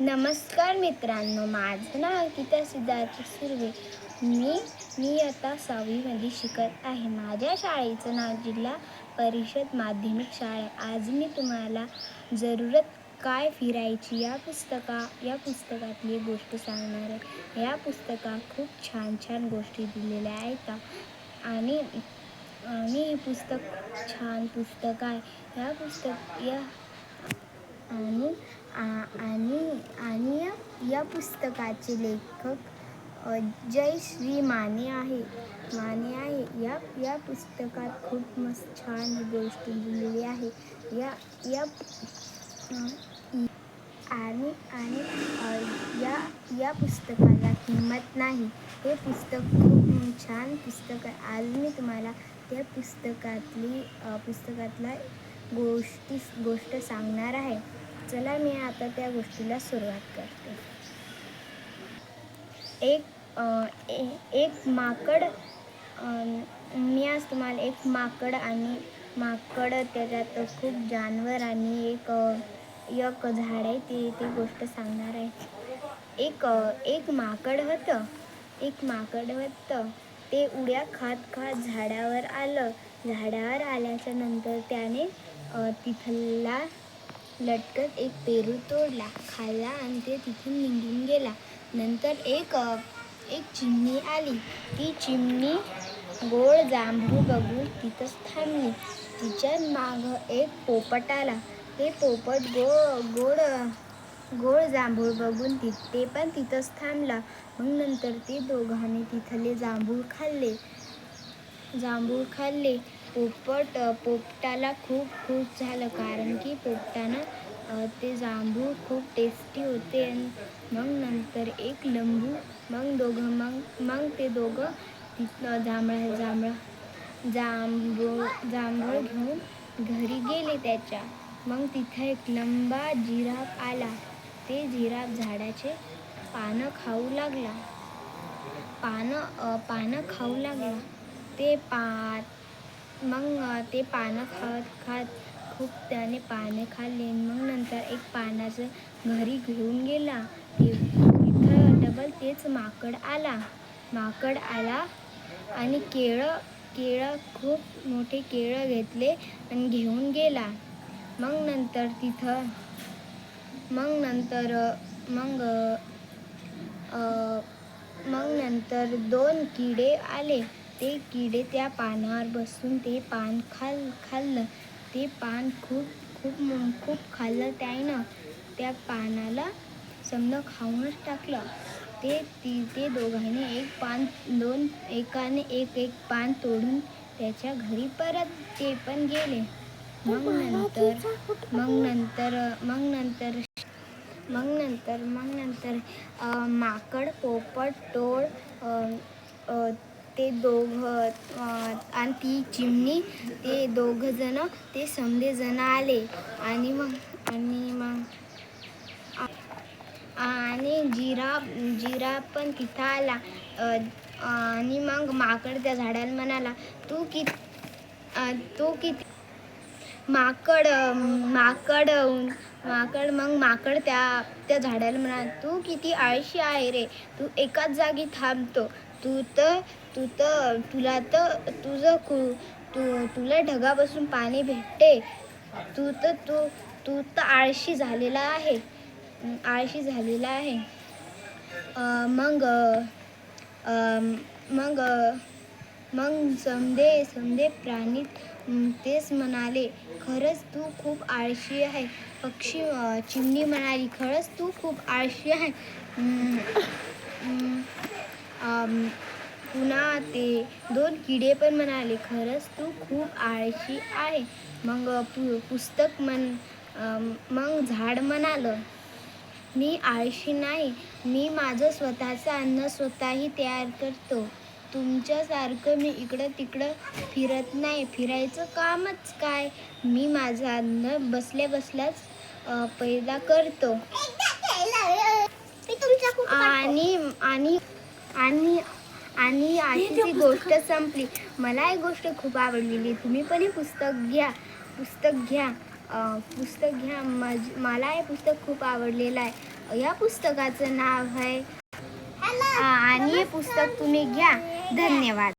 नमस्कार मित्रांनो माझं नाव अंकिता सिद्धार्थ सुर्वे. मी मी आता सहावीमध्ये शिकत आहे. माझ्या शाळेचं नाव जिल्हा परिषद माध्यमिक शाळा आहे. आज मी तुम्हाला जरूरत काय फिरायची या पुस्तका या पुस्तकातली गोष्ट सांगणार आहे. या पुस्तकात खूप छान छान गोष्टी दिलेल्या आहेत. आणि आणि हे पुस्तक छान पुस्तक आहे. या पुस्तक या आणि आ- आणि या- या पुस्तकाचे लेखक जय श्री माने आहे. माने आहे. या या पुस्तकात खूप मस्त छान गोष्टी दिलेली आहे. या या आणि आणि या या पुस्तकाला किंमत नाही. हे पुस्तक खूप छान पुस्तक आहे. आज मी तुम्हाला त्या पुस्तकातली पुस्तकातला गोष्टी गोष्ट सांगणार आहे. चला मी आता त्या गोष्टीला सुरुवात करते. एक ए- एक माकड मी आज तुम्हाला एक माकड आणि माकड त्याच्यात खूप जानवर आणि एक एक झाड आहे ती ती गोष्ट सांगणार आहे. एक एक माकड होतं एक माकड होतं. ते उड्या खात खात झाडावर आलं. झाडावर आल्याच्यानंतर त्याने तिथला लटकत एक पेरू तोडला खाल्ला आणि ते तिथून निघून गेला. नंतर एक एक चिमणी आली. ती चिमणी गोड जांभूळ बघून तिथंच थांबली. तिच्या मागं एक पोपट आला. ते पोपट गो गोड गोड जांभूळ बघून ति ते पण तिथंच थांबला. मग नंतर ते दोघांनी तिथले जांभूळ खाल्ले. जांभूळ खाल्ले. पोपट पोपटाला खूप खुश झालं कारण की पोपटानं ते जांभूळ खूप टेस्टी होते. आणि मग नंतर एक लिंबू मग दोघं मग मग ते दोघं तिथं जांभळा जांभळा जांभूळ जांभूळ घेऊन घरी गेले त्याच्या. मग तिथं एक लंबा जिराफ आला. ते जिराफ झाडाचे पानं खाऊ लागला. पानं पानं खाऊ लागला. ते पा मग ते पानं खात खात खूप त्याने पाने खाल्ले. मग नंतर एक पानाचं घरी घेऊन गेला. ते तिथं डबल तेच माकड आला. माकड आला आणि केळं केळं खूप मोठे केळं घेतले आणि घेऊन गेला. मग नंतर तिथं मग नंतर मग मग नंतर दोन किडे आले. ते किडे त्या पानावर बसून ते पान खाल खाल्लं. ते पान खूप खूप खूप खाल्लं त्यानं त्या पानाला समजा खाऊनच टाकलं. ते ती ते दोघांनी एक पान दोन एकाने एक एक पान तोडून त्याच्या घरी परत ते पण गेले. मग नंतर मग नंतर मग नंतर मग नंतर मग नंतर माकड पोपट टोळ ते दोघं आणि ती चिमणी ते दोघं जण ते समधे जण आले. आणि मग आणि मग आणि जिराफ जिराफ पण तिथं आला. आणि मग माकड त्या झाडाला म्हणाला तू कि तू किती माकड माकड माकड मग माकड त्या त्या झाडाला म्हणा तू किती आळशी आहे रे. तू एकाच जागी थांबतो. तू तर तू तर तुला तर तुझं कु तू तुला ढगापासून पाणी भेटते. तू तर तू तू तर आळशी झालेला आहे. आळशी झालेला आहे. मग मग मग समधे समधे प्राणी तेच म्हणाले खरंच तू खूप आळशी आहे. पक्षी चिमणी म्हणाली खरंच तू खूप आळशी आहे. पुन्हा ते दोन किडे पण म्हणाले खरंच तू खूप आळशी आहे. मग पु पुस्तक म्हण मग झाड म्हणालं मी आळशी नाही मी माझं स्वतःचं अन्न स्वतःही तयार करतो. तुमच्यासारखं मी इकडं तिकडं फिरत नाही. फिरायचं कामच काय? मी माझं अन्न बसल्या बसल्याच पैदा करतो. आणि आणि आणि आणि अशी ती गोष्ट संपली मला ही गोष्ट खूप आवडलेली. तुम्ही पण हे पुस्तक घ्या पुस्तक घ्या पुस्तक घ्या. मज मला हे पुस्तक खूप आवडलेलं आहे. या पुस्तकाचं नाव आहे आणि हे पुस्तक तुम्ही घ्या. धन्यवाद.